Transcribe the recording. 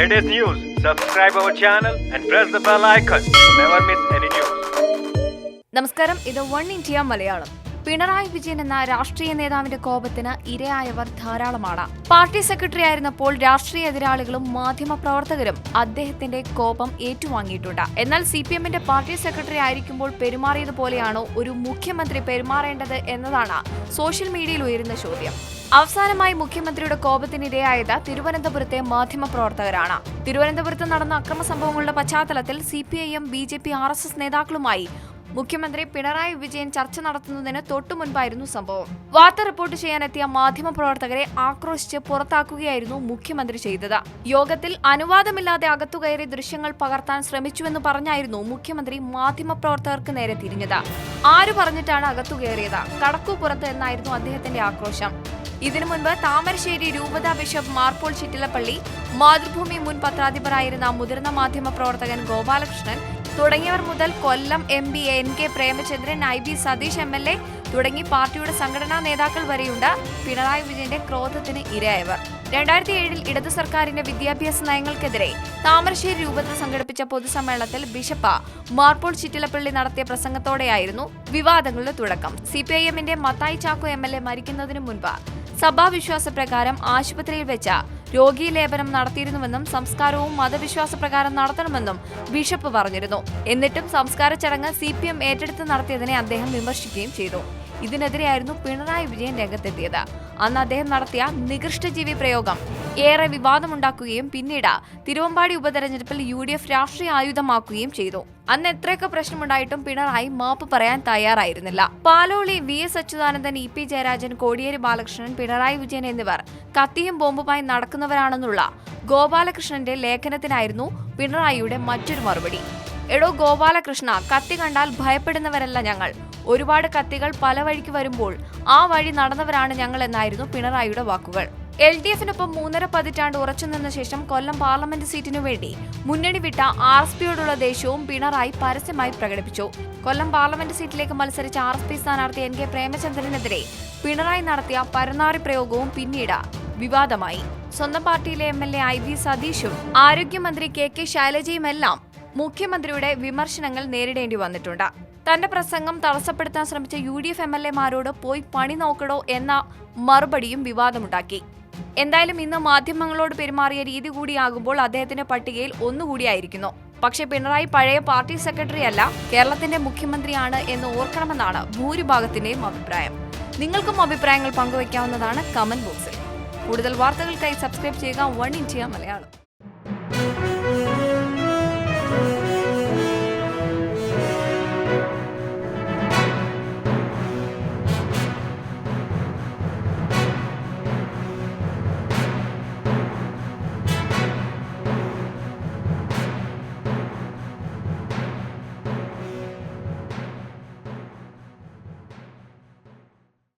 latest news, subscribe our channel and press the bell icon to never miss any news. നമസ്കാരം ഇത് one India Malayalam Pinarayi Vijayan എന്ന രാഷ്ട്രീയ നേതാവിന്റെ കോപത്തിന് ഇരയായവർ ധാരാളമാണ്. പാർട്ടി സെക്രട്ടറി ആയിരുന്നപ്പോൾ രാഷ്ട്രീയ എതിരാളികളും മാധ്യമപ്രവർത്തകരും അദ്ദേഹത്തിന്റെ കോപം ഏറ്റുവാങ്ങിയിട്ടുണ്ട്. എന്നാൽ സി പി എമ്മിന്റെ പാർട്ടി സെക്രട്ടറി ആയിരിക്കുമ്പോൾ പെരുമാറിയതുപോലെയാണോ ഒരു മുഖ്യമന്ത്രി പെരുമാറേണ്ടത് എന്നതാണ് സോഷ്യൽ മീഡിയയിൽ ഉയരുന്ന ചോദ്യം. അവസാനമായി മുഖ്യമന്ത്രിയുടെ കോപത്തിനിരയായത് തിരുവനന്തപുരത്തെ മാധ്യമപ്രവർത്തകരാണ് തിരുവനന്തപുരത്ത് നടന്ന അക്രമ സംഭവങ്ങളുടെ പശ്ചാത്തലത്തിൽ C P I M B J P R S S നേതാക്കളുമായി മുഖ്യമന്ത്രി പിണറായി വിജയൻ ചർച്ച നടത്തുന്നതിന് തൊട്ടു മുൻപായിരുന്നു സംഭവം. വാർത്ത റിപ്പോർട്ട് ചെയ്യാനെത്തിയ മാധ്യമപ്രവർത്തകരെ ആക്രോശിച്ച് പുറത്താക്കുകയായിരുന്നു മുഖ്യമന്ത്രി ചെയ്തത്. യോഗത്തിൽ അനുവാദമില്ലാതെ അകത്തുകയറി ദൃശ്യങ്ങൾ പകർത്താൻ ശ്രമിച്ചുവെന്ന് പറഞ്ഞായിരുന്നു മുഖ്യമന്ത്രി മാധ്യമപ്രവർത്തകർക്ക് നേരെ തിരിഞ്ഞത്. ആര് പറഞ്ഞിട്ടാണ് അകത്തുകയറിയത്? കടക്കു പുറത്ത് എന്നായിരുന്നു അദ്ദേഹത്തിന്റെ ആക്രോശം. ഇതിനു മുൻപ് താമരശ്ശേരി രൂപത ബിഷപ്പ് മാർപ്പോൾ ചിറ്റിലപ്പള്ളി മാതൃഭൂമി മുൻ പത്രാധിപരായിരുന്ന മുതിർന്ന മാധ്യമ പ്രവർത്തകൻ ഗോപാലകൃഷ്ണൻ തുടങ്ങിയവർ മുതൽ Kollam M P N K Premachandran I B Satheesh M L A തുടങ്ങി പാർട്ടിയുടെ സംഘടനാ നേതാക്കൾ വരെയുണ്ട്. പിണറായി വിജയന്റെ ക്രോധത്തിന് ഇരയായവർ. രണ്ടായിരത്തി ഏഴിൽ ഇടതു സർക്കാരിന്റെ വിദ്യാഭ്യാസ നയങ്ങൾക്കെതിരെ താമരശ്ശേരി രൂപത്തിൽ സംഘടിപ്പിച്ച പൊതുസമ്മേളനത്തിൽ ബിഷപ്പ് മാർപ്പോൾ ചിറ്റിലപ്പള്ളി നടത്തിയ പ്രസംഗത്തോടെയായിരുന്നു വിവാദങ്ങളുടെ തുടക്കം. സി പി ഐ എമ്മിന്റെ Mathai Chacko M L A മരിക്കുന്നതിനു മുൻപ് സഭാവിശ്വാസപ്രകാരം ആശുപത്രിയിൽ വെച്ച രോഗീ ലേപനം നടത്തിയിരുന്നുവെന്നും സംസ്കാരവും മതവിശ്വാസ പ്രകാരം നടത്തണമെന്നും ബിഷപ്പ് പറഞ്ഞിരുന്നു. എന്നിട്ടും സംസ്കാര ചടങ്ങ് സി പി എം ഏറ്റെടുത്ത് നടത്തിയതിനെ അദ്ദേഹം വിമർശിക്കുകയും ചെയ്തു. ഇതിനെതിരെയായിരുന്നു പിണറായി വിജയൻ രംഗത്തെത്തിയത്. അന്ന് അദ്ദേഹം നടത്തിയ നികൃഷ്ടജീവി പ്രയോഗം ഏറെ വിവാദമുണ്ടാക്കുകയും പിന്നീട് തിരുവമ്പാടി ഉപതെരഞ്ഞെടുപ്പിൽ യു ഡി എഫ് രാഷ്ട്രീയ ആയുധമാക്കുകയും ചെയ്തു. അന്ന് എത്രയൊക്കെ പ്രശ്നമുണ്ടായിട്ടും പിണറായി മാപ്പ് പറയാൻ തയ്യാറായിരുന്നില്ല. Paloli V S Achuthanandan E P Jayarajan Kodiyeri Balakrishnan Pinarayi Vijayan എന്നിവർ കത്തിയും ബോംബുമായി നടക്കുന്നവരാണെന്നുള്ള ഗോപാലകൃഷ്ണന്റെ ലേഖനത്തിനായിരുന്നു പിണറായിയുടെ മറ്റൊരു മറുപടി. എടോ ഗോപാലകൃഷ്ണ കത്തി കണ്ടാൽ ഭയപ്പെടുന്നവരല്ല ഞങ്ങൾ. ഒരുപാട് കത്തികൾ പല വഴിക്ക് വരുമ്പോൾ ആ വഴി നടന്നവരാണ് ഞങ്ങൾ എന്നായിരുന്നു പിണറായിയുടെ വാക്കുകൾ. എൽ ഡി എഫിനൊപ്പം മൂന്നര പതിറ്റാണ്ട് ഉറച്ചുനിന്ന ശേഷം കൊല്ലം പാർലമെന്റ് സീറ്റിനു വേണ്ടി മുന്നണി വിട്ട ആർ എസ് പിയോടുള്ള ദേഷ്യവും പിണറായി പരസ്യമായി പ്രകടിപ്പിച്ചു. കൊല്ലം പാർലമെന്റ് സീറ്റിലേക്ക് മത്സരിച്ച ആർ എസ് പി സ്ഥാനാർത്ഥി എൻ കെ പ്രേമചന്ദ്രനെതിരെ പിണറായി നടത്തിയ പരനാറി പ്രയോഗവും പിന്നീട് വിവാദമായി. സ്വന്തം പാർട്ടിയിലെ M L A I V സതീഷും ആരോഗ്യമന്ത്രി കെ കെ ശൈലജയുമെല്ലാം മുഖ്യമന്ത്രിയുടെ വിമർശനങ്ങൾ നേരിടേണ്ടി വന്നിട്ടുണ്ട്. തന്റെ പ്രസംഗം തടസ്സപ്പെടുത്താൻ ശ്രമിച്ച U D F M L എമാരോട് പോയി പണി നോക്കടോ എന്ന മറുപടിയും വിവാദമുണ്ടാക്കി. എന്തായാലും ഇന്ന് മാധ്യമങ്ങളോട് പെരുമാറിയ രീതി കൂടിയാകുമ്പോൾ അദ്ദേഹത്തിന്റെ പട്ടികയിൽ ഒന്നുകൂടിയായിരിക്കുന്നു. പക്ഷേ പിണറായി പഴയ പാർട്ടി സെക്രട്ടറി അല്ല കേരളത്തിന്റെ മുഖ്യമന്ത്രിയാണ് എന്ന് ഓർക്കണമെന്നാണ് ഭൂരിഭാഗത്തിന്റെയും അഭിപ്രായം. നിങ്ങൾക്കും അഭിപ്രായങ്ങൾ പങ്കുവയ്ക്കാവുന്നതാണ് കമന്റ് ബോക്സിൽ. കൂടുതൽ വാർത്തകൾക്കായി സബ്സ്ക്രൈബ് ചെയ്യുക വൺ ഇന്ത്യ മലയാളം.